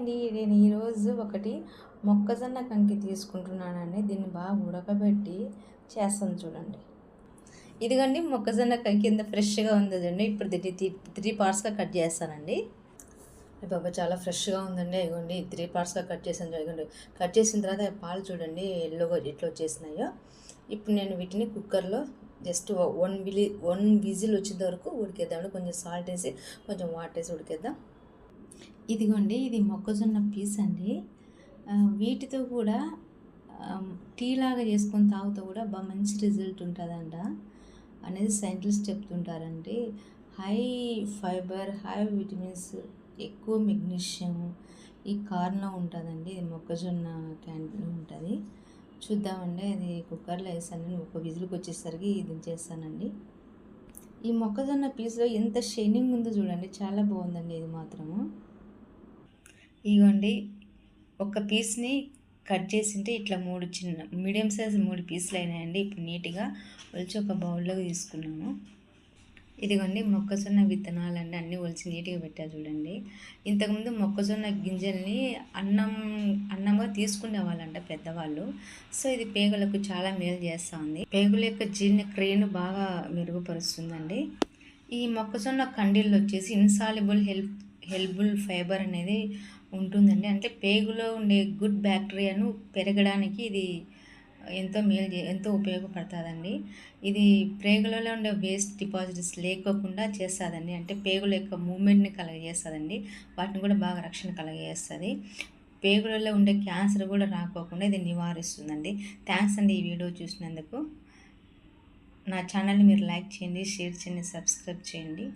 అండి నేను ఈరోజు ఒకటి మొక్కజొన్న కంకి తీసుకుంటున్నానండి. దీన్ని బాగా ఉడకబెట్టి చేస్తాను చూడండి. ఇదిగోండి మొక్కజొన్న కంకి కింద ఫ్రెష్గా ఉందండి ఇప్పుడు దీన్ని త్రీ పార్ట్స్గా కట్ చేస్తానండి. బాబా చాలా ఫ్రెష్గా ఉందండి. ఇదిగోండి త్రీ పార్ట్స్గా కట్ చేసాను ఇదిగోండి కట్ చేసిన తర్వాత పాలు చూడండి ఎల్లోగా ఎట్లా వచ్చేసినాయో. ఇప్పుడు నేను వీటిని కుక్కర్లో జస్ట్ వన్ విలి వన్ విజిల్ వచ్చేంత వరకు ఉడికేద్దాం కొంచెం సాల్ట్ వేసి కొంచెం వాటర్ వేసి ఉడికేద్దాం. ఇదిగోండి ఇది మొక్కజొన్న పీస్ అండి. వీటితో కూడా టీ లాగా చేసుకొని తాగుతూ కూడా బాగా మంచి రిజల్ట్ ఉంటుందంట అనేది సైంటిస్ట్ చెప్తుంటారండి. హై ఫైబర్ హై విటమిన్స్ ఎక్కువ మెగ్నీషియం ఈ కార్న్లో ఉంటుందండి. ఇది మొక్కజొన్న క్యాంటీన్ ఉంటుంది. చూద్దామండి అది కుక్కర్లో వేసాను. నేను ఒక విజిల్కి వచ్చేసరికి ఇది చేస్తానండి ఈ మొక్కజొన్న పీస్లో ఎంత షైనింగ్ ఉందో చూడండి చాలా బాగుందండి ఇది మాత్రం. ఇదిగోండి ఒక పీస్ని కట్ చేసింటే ఇట్లా మూడు చిన్న మీడియం సైజ్ మూడు పీసులు అయినాయండి. ఇప్పుడు నీట్గా ఒలిచి ఒక బౌల్లోకి తీసుకున్నాము. ఇదిగోండి మొక్కజొన్న విత్తనాలండి. అన్నీ ఒలిచి నీట్గా పెట్టా చూడండి. ఇంతకుముందు మొక్కజొన్న గింజల్ని అన్నం అన్నంగా తీసుకునే వాళ్ళంట పెద్దవాళ్ళు. సో ఇది పేగులకు చాలా మేలు చేస్తూ ఉంది. పేగుల యొక్క జీర్ణక్రియను బాగా మెరుగుపరుస్తుందండి. ఈ మొక్కజొన్న కండీల్లో వచ్చేసి ఇన్సాలిబుల్ హెల్ప్ హెల్బుల్ ఫైబర్ అనేది ఉంటుందండి. అంటే పేగులో ఉండే గుడ్ బ్యాక్టీరియాను పెరగడానికి ఇది ఎంతో మేలు చే- ఎంతో ఉపయోగపడుతుందండి. ఇది పేగులలో ఉండే వేస్ట్ డిపాజిట్స్ లేకోకుండా చేస్తుందండి. అంటే పేగుల యొక్క మూమెంట్ని కలగజేస్తుందండి. వాటిని కూడా బాగా రక్షణ కలగజేస్తుంది. పేగులలో ఉండే క్యాన్సర్ కూడా రాకోకుండా ఇది నివారిస్తుందండి. థ్యాంక్స్ అండి ఈ వీడియో చూసినందుకు. నా ఛానల్ని మీరు లైక్ చేయండి షేర్ చేయండి సబ్స్క్రైబ్ చేయండి.